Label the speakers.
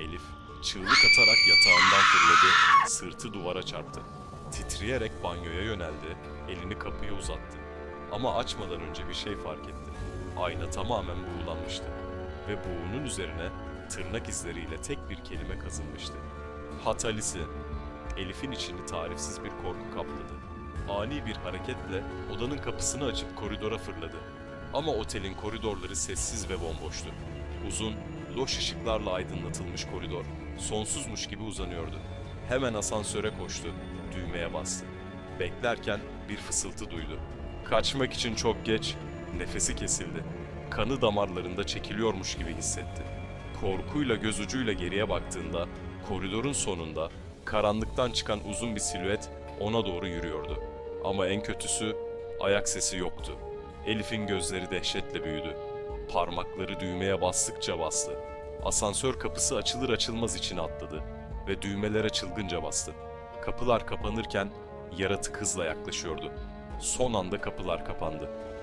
Speaker 1: Elif çığlık atarak yatağından fırladı, sırtı duvara çarptı. Titreyerek banyoya yöneldi, elini kapıya uzattı. Ama açmadan önce bir şey fark etti. Ayna tamamen buğulanmıştı. Ve buğunun üzerine tırnak izleriyle tek bir kelime kazınmıştı. Hatalisi. Elif'in içini tarifsiz bir korku kapladı. Ani bir hareketle odanın kapısını açıp koridora fırladı. Ama otelin koridorları sessiz ve bomboştu. Uzun, loş ışıklarla aydınlatılmış koridor, sonsuzmuş gibi uzanıyordu. Hemen asansöre koştu, düğmeye bastı. Beklerken bir fısıltı duydu. Kaçmak için çok geç, nefesi kesildi. Kanı damarlarında çekiliyormuş gibi hissetti. Korkuyla göz ucuyla geriye baktığında koridorun sonunda karanlıktan çıkan uzun bir silüet ona doğru yürüyordu. Ama en kötüsü ayak sesi yoktu. Elif'in gözleri dehşetle büyüdü. Parmakları düğmeye bastıkça bastı. Asansör kapısı açılır açılmaz içine atladı ve düğmelere çılgınca bastı. Kapılar kapanırken yaratık hızla yaklaşıyordu. Son anda kapılar kapandı.